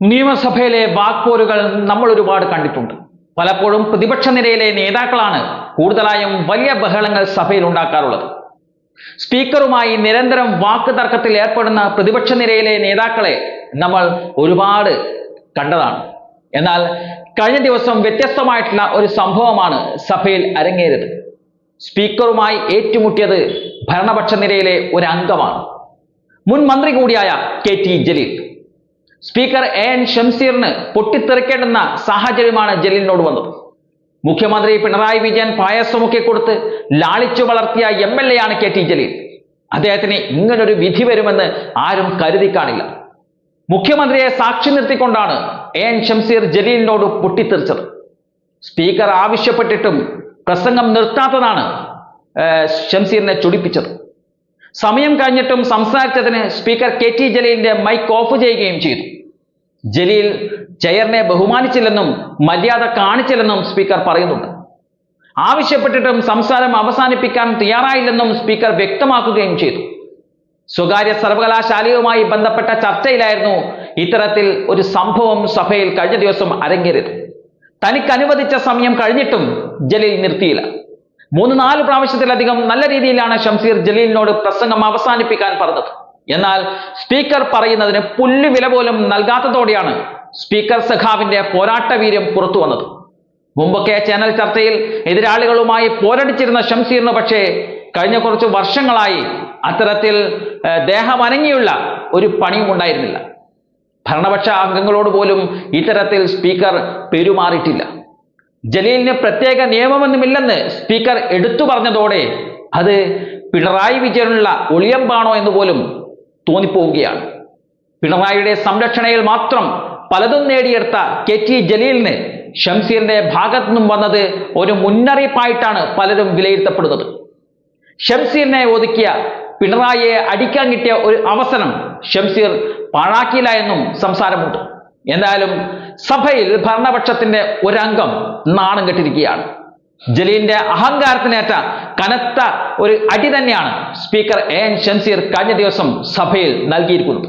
നിയമസഭയിലെ വാക്പോരുകൾ നമ്മൾ ഒരുപാട് കണ്ടിട്ടുണ്ട്. പലപ്പോഴും പ്രതിപക്ഷ നിരയിലെ നേതാക്കളാണ് കൂടുതലായും വലിയ ബഹളങ്ങൾ സഭയിൽ ഉണ്ടാക്കാറുള്ളത്. സ്പീക്കറുമായി നിരന്തരം വാക്ക് തർക്കത്തിൽ ഏർപ്പെടുന്ന പ്രതിപക്ഷ നിരയിലെ നേതാക്കളെ നമ്മൾ ഒരുപാട് കണ്ടതാണ്. എന്നാൽ കഴിഞ്ഞ ദിവസം വ്യത്യസ്തമായിട്ടുള്ള ഒരു സംഭവമാണ് സഭയിൽ അരങ്ങേറിയത്. സ്പീക്കറുമായി ഏറ്റുമുട്ടിയത് ഭരണപക്ഷ നിരയിലെ ഒരു അംഗമാണ്. മുൻ മന്ത്രി കൂടിയായ K T Jaleel. Speaker A N ഷംസീറിന് പൊട്ടിത്തെറിക്കേണ്ടുന്ന സാഹചര്യമാണ് ജലീലിനോട് വന്നത്. മുഖ്യമന്ത്രി പിണറായി വിജയൻ പായസമൊക്കെ കൊടുത്ത് ലാളിച്ചു വളർത്തിയ എം എൽ എ ആണ് കെ ടി ജലീൽ. അദ്ദേഹത്തിന് ഇങ്ങനൊരു വിധി വരുമെന്ന് ആരും കരുതി കാണില്ല. മുഖ്യമന്ത്രിയെ സാക്ഷി നിർത്തിക്കൊണ്ടാണ് എ എൻ ഷംസീർ ജലീലിനോട് പൊട്ടിത്തെറിച്ചത്. സ്പീക്കർ ആവശ്യപ്പെട്ടിട്ടും പ്രസംഗം നിർത്താത്തതാണ് ഷംസീറിനെ ചൊടിപ്പിച്ചത്. സമയം കഴിഞ്ഞിട്ടും സംസാരിച്ചതിന് സ്പീക്കർ കെ ടി ജലീലിന്റെ മൈക്ക് ഓഫ് ചെയ്യുകയും ചെയ്തു. ജലീൽ ചെയറിനെ ബഹുമാനിച്ചില്ലെന്നും മര്യാദ കാണിച്ചില്ലെന്നും സ്പീക്കർ പറയുന്നുണ്ട്. ആവശ്യപ്പെട്ടിട്ടും സംസാരം അവസാനിപ്പിക്കാൻ തയ്യാറായില്ലെന്നും സ്പീക്കർ വ്യക്തമാക്കുകയും ചെയ്തു. സ്വകാര്യ സർവകലാശാലയുമായി ബന്ധപ്പെട്ട ചർച്ചയിലായിരുന്നു ഇത്തരത്തിൽ ഒരു സംഭവം സഭയിൽ കഴിഞ്ഞ ദിവസം അരങ്ങേറിയത്. തനിക്ക് അനുവദിച്ച സമയം കഴിഞ്ഞിട്ടും ജലീൽ നിർത്തിയില്ല. മൂന്ന് നാല് പ്രാവശ്യത്തിലധികം നല്ല രീതിയിലാണ് ഷംസീർ ജലീലിനോട് പ്രസംഗം അവസാനിപ്പിക്കാൻ പറഞ്ഞത്. എന്നാൽ സ്പീക്കർ പറയുന്നതിന് പുല്ലുവില പോലും നൽകാത്തതോടെയാണ് സ്പീക്കർ സഖാവിന്റെ പോരാട്ട വീര്യം പുറത്തു വന്നത്. മുമ്പൊക്കെ ചാനൽ ചർച്ചയിൽ എതിരാളികളുമായി പോരടിച്ചിരുന്ന ഷംസീറിന് പക്ഷേ കഴിഞ്ഞ കുറച്ച് വർഷങ്ങളായി അത്തരത്തിൽ ഏർ, ദേഹം അനങ്ങിയുള്ള ഒരു പണിയും ഉണ്ടായിരുന്നില്ല. ഭരണപക്ഷ അംഗങ്ങളോട് പോലും ഇത്തരത്തിൽ സ്പീക്കർ പെരുമാറിയിട്ടില്ല. ജലീലിന് പ്രത്യേക നിയമമൊന്നുമില്ലെന്ന് സ്പീക്കർ എടുത്തു പറഞ്ഞതോടെ അത് പിണറായി വിജയനുള്ള ഒളിയമ്പാണോ എന്ന് പോലും തോന്നിപ്പോവുകയാണ്. പിണറായിയുടെ സംരക്ഷണയിൽ മാത്രം പലതും നേടിയെടുത്ത കെ ടി ജലീലിന് ഷംസീറിന്റെ ഭാഗത്തു നിന്നും വന്നത് ഒരു മുന്നറിയിപ്പായിട്ടാണ് പലരും വിലയിരുത്തപ്പെടുന്നത്. ഷംസീറിനെ ഒതുക്കിയ പിണറായിയെ അടിക്കാൻ കിട്ടിയ ഒരു അവസരം ഷംസീർ പാഴാക്കിയില്ല എന്നും സംസാരമുണ്ട്. എന്തായാലും സഭയിൽ ഭരണപക്ഷത്തിന്റെ ഒരംഗം നാണം കെട്ടിരിക്കുകയാണ്. ജലീലിന്റെ അഹങ്കാരത്തിനേറ്റ കനത്ത ഒരു അടി തന്നെയാണ് സ്പീക്കർ എ എൻ ഷംസീർ കഴിഞ്ഞ ദിവസം സഭയിൽ നൽകിയിരിക്കുന്നത്.